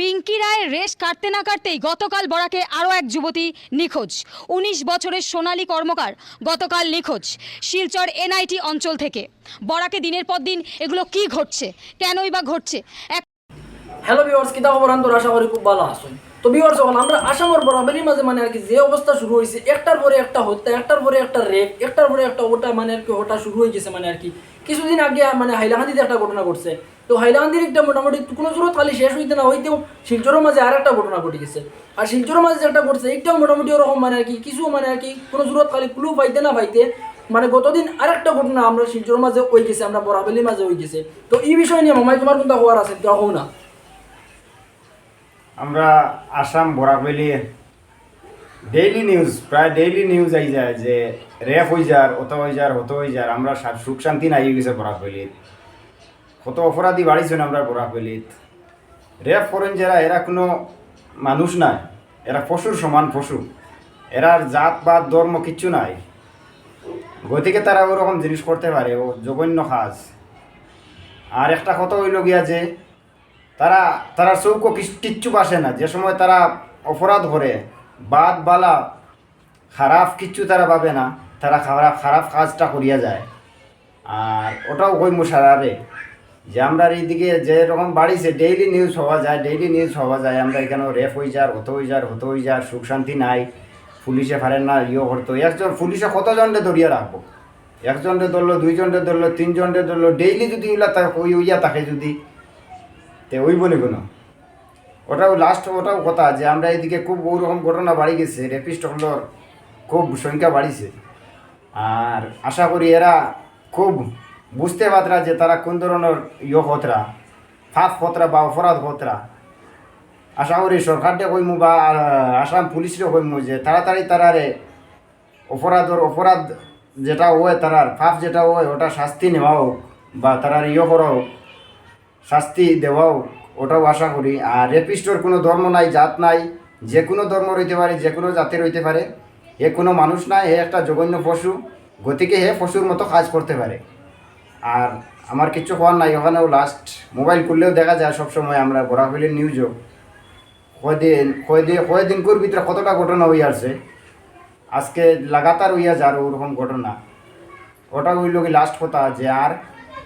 পিঙ্কি রায়ের রেশ কাটতে না কাটতেই গতকাল বরাকে আরও এক যুবতী নিখোঁজ। উনিশ বছরের সোনালী কর্মকার, গতকাল নিখোঁজ শিলচর এনআইটি অঞ্চল থেকে। বরাকে দিনের পর দিন এগুলো কি ঘটছে, কেনই বা ঘটছে? এক হ্যালো ভিউয়ার্স খবর? আন্তর আশা করি খুব ভালো আছেন। তো ভিউয়ার্স যখন আমরা আসামের বরাবরই মাঝে মানে আর কি যে অবস্থা শুরু হয়েছে, একটার পরে একটা হত্যা, একটার পরে একটা রেপ, একটার পরে একটা ওটা মানে আর কি ওটা শুরু হয়ে গেছে মানে আর কি। কিছুদিন আগে মানে হাইলাকান্দিতে একটা ঘটনা ঘটছে। তো হাইলাকান্দির একটা মোটামুটি কোনো জোরত খালি শেষ হইতে না হইতেও শিলচরের মাঝে আর একটা ঘটনা ঘটে গেছে। আর শিলচরের মাঝে যেটা ঘটছে, এইটাও মোটামুটি ওরকম মানে আর কি, কিছু মানে আর কি কোনো জোরত খালি ক্লু পাইতে না পাইতে মানে গতদিন আরেকটা ঘটনা আমরা শিলচরের মাঝে হয়ে গেছে, আমরা বরাবলির মাঝে হয়ে গেছে। তো এই বিষয় নিয়ে মামাই তোমার কোনটা হওয়ার আছে? কেউ না। আমরা আসাম বরাকবেলি ডেইলি নিউজ প্রায় ডেইলি নিউজ আই যায় যে রেপ হয়ে যার অত হয়ে যার হত হয়ে যার, আমরা সুখ শান্তি নাই গেছে বরাকবেলিত কত অপরাধী বাড়িছেন আমরা বরাকবেলিত রেপ করেন যারা, এরা কোনো মানুষ নাই। এরা পশুর সমান পশু। এরার জাত বা ধর্ম কিচ্ছু নাই। গতিকে তারা ওরকম জিনিস করতে পারে, ও জঘন্য কাজ। আর একটা কথা হইল গিয়া যে, তারা তারা চৌকো কিচ্ছু বাসে না। যে সময় তারা অপরাধ করে বাদ বালা, খারাপ কিচ্ছু তারা পাবে না, তারা খারাপ খারাপ কাজটা করিয়া যায়। আর ওটাও কই সারারে। যে আমরা এইদিকে যে রকম বাড়িছে ডেইলি নিউজ হওয়া যায় ডেইলি নিউজ হওয়া যায়। আমরা এখানে রেপ হয়ে যার হতে হয়ে যার হতে হয়ে যার, সুখ শান্তি নাই। পুলিশে পারেন না ইয়ে করতো। একজন পুলিশে কতজনকে ধরিয়ে রাখব? একজনকে ধরলো দুইজনকে ধরলো তিনজনকে ধরলো ডেইলি যদি ওইলা ওই উইয়া থাকে যদি। তে ওই বলে কোনো। ওটাও লাস্ট ওটাও কথা যে আমরা এইদিকে খুব ওরকম ঘটনা বাড়ি গেছে রেপিস্ট হলোর খুব সংখ্যা বাড়িছে। আর আশা করি এরা খুব বুঝতে পারতরা যে তারা কোন ধরনের ইয়ে হতরা ফাঁস হতরা বা অপরাধ হতরা আশা করি সরকারকে কইমু বা আসাম পুলিশরে কইমু যে তাড়াতাড়ি তারারে অপরাধর অপরাধ যেটা হয় তারার ফাঁস যেটা হয় ওটা শাস্তি নেওয়া হোক বা তারার ইয়ে করা হোক, শাস্তি দেওয়াও ওটাও আশা করি। আর রেপিস্টর কোনো ধর্ম নাই, জাত নাই, যে কোনো ধর্ম রইতে পারে, যে কোনো জাতের হইতে পারে। এ কোনো মানুষ নাই হে একটা জঘন্য পশু, গতিকে হে পশুর মতো কাজ করতে পারে। আর আমার কিছু হওয়ার নাই, ওখানেও লাস্ট মোবাইল খুললেও দেখা যায় সবসময় আমরা বরাকবেলির নিউজও কয়দিন কয়দিন কয়দিন করে ভিতরে কতটা ঘটনা হয়ে আসছে? আজকে লাগাতার হইয়া যার ওরকম ঘটনা। ওটা হইল কি লাস্ট কথা যে আর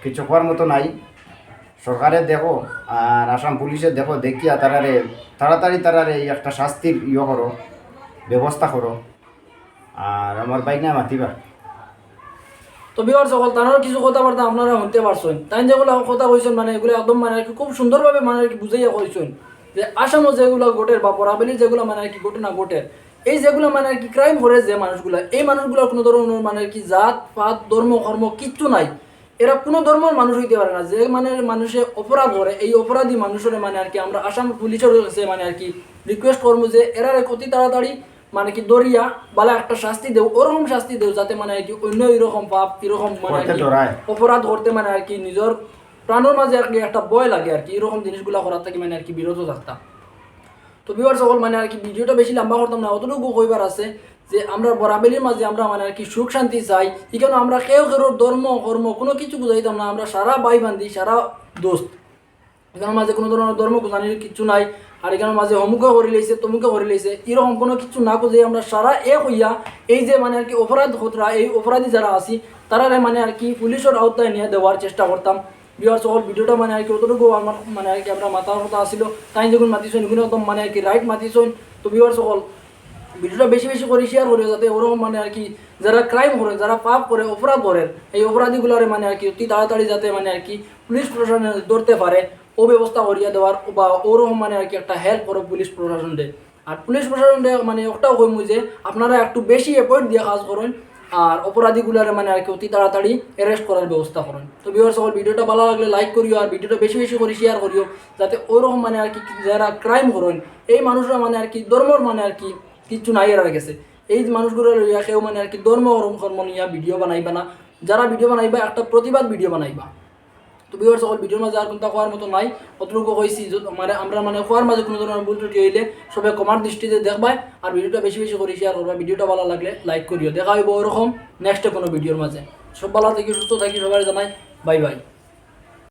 কিছু হওয়ার মতো নাই। সরকারে দেখো আর আসাম পুলিশে দেখো, দেখিয়া তারারে, তাড়াতাড়ি তারারে এই একটা শাস্তির ইয়ে করো, ব্যবস্থা করো। আর আমার বাইক না মাতিবা। তো বিবার সকল তার কিছু কথাবার্তা আপনারা শুনতে পারছেন। তাই যেগুলো কথা কইছেন মানে এগুলো একদম মানে কি খুব সুন্দরভাবে মানে কি বুঝাইয়া কইছেন। যে আসামও যেগুলো ঘটের বা বরাবলির যেগুলো মানে আর কি ঘটনা ঘটের এই যেগুলো মানে কি ক্রাইম করে যে মানুষগুলো, এই মানুষগুলোর কোনো ধরনের মানে কি জাত, পাত, ধর্ম, কর্ম কিচ্ছু নাই। এরা কোনো ধর্মের মানুষ হইতে পারে না। যে মানে মানুষে অপরাধ করে, এই অপরাধী মানুষের মানে আর কি আমরা আসাম পুলিশের কাছে মানে আর কি রিকোয়েস্ট করব যে এরা অতি তাড়াতাড়ি মানে কি দরিয়া বালা একটা শাস্তি দেও ওরকম শাস্তি দেও যাতে মানে আর কি অন্য এরকম পাপ এরকম মানে। অপরাধ করতে মানে আর কি নিজের প্রাণের মাঝে আর কি একটা ভয় লাগে আর কি এরকম জিনিসগুলো করার থেকে মানে আর কি বিরত থাকতাম তো বিবার সকল মানে আর কি ভিডিওটা বেশি লম্বা করতাম না অতটুকু কইবার আছে যে আমরা বরাবলির মাঝে আমরা মানে আর কি সুখ শান্তি চাই এখানে আমরা কেউ কেউ ধর্ম কর্ম কোনো কিছু বুঝাইতাম না আমরা সারা ভাই বান্ধি সারা দোস্ত এখানের মাঝে কোনো ধরনের ধর্ম জানির কিছু নাই, আর এখানের মাঝে অমুকে করে লইছে তমুকে করে লইছে এরকম কোনো কিছু না খুঁজে আমরা সারা এক হইয়া এই যে মানে আর কি অপরাধ হতরা এই অপরাধী যারা আছি, তারারে মানে আর কি পুলিশের আওতায় নিয়ে দেওয়ার চেষ্টা করতাম। বিহার সকল ভিডিওটা মানে আর কি অতটুকু আমার মানে আর কি আমরা মাথার কথা আসিল তাই যখন মাতিছেন এগুলো একদম মানে আর কি রাইট মাতিছেন তো বিহার সকল ভিডিওটা বেশি বেশি করে শেয়ার করিও যাতে ওরকম মানে আর কি যারা ক্রাইম করে, যারা পাপ করে, অপরাধ করে এই অপরাধীগুলোরে মানে আর কি অতি তাড়াতাড়ি যাতে মানে আর কি পুলিশ প্রশাসনে ধরতে পারে। ও ব্যবস্থা করিয়া দেওয়ার বা ওরকম মানে আর কি একটা হেল্প করো পুলিশ প্রশাসনকে আর পুলিশ প্রশাসনকে মানে ওটাও কইমু যে, আপনারা একটু বেশি এফোর্ট দিয়ে কাজ করুন আর অপরাধীগুলারে মানে আর কি অতি তাড়াতাড়ি অ্যারেস্ট করার ব্যবস্থা করুন। তো বিহার সকল ভিডিওটা ভালো লাগলে লাইক করিও আর ভিডিওটা বেশি বেশি করে শেয়ার করিও, যাতে ওরকম মানে আর কি যারা ক্রাইম করেন, এই মানুষরা মানে আর কি ধর্মর মানে আর কি কিচ্ছু নাই এরা গেছে। এই মানুষগুলো লইয়া কেউ মানে আর কি ধর্ম কর্ম নিয়া ভিডিও বানাইবা না। যারা ভিডিও বানাইবা, একটা প্রতিবাদ ভিডিও বানাইবা। তো বিহার সকল ভিডিওর মাঝে আর কোনো হওয়ার মতো নাই। অতটুকু যত- মানে আমরা মানে হওয়ার মাঝে কোনো ধরনের ভুল ত্রুটি হইলে সবাই কমার দৃষ্টিতে দেখবাই আর ভিডিওটা বেশি বেশি করে শেয়ার করবা। ভিডিওটা ভালো লাগলে লাইক করিও। দেখা হইব ওরকম নেক্সটে কোনো ভিডিওর মাঝে। সব ভালো থাকি, সুস্থ থাকি সবাই জানাই বাই বাই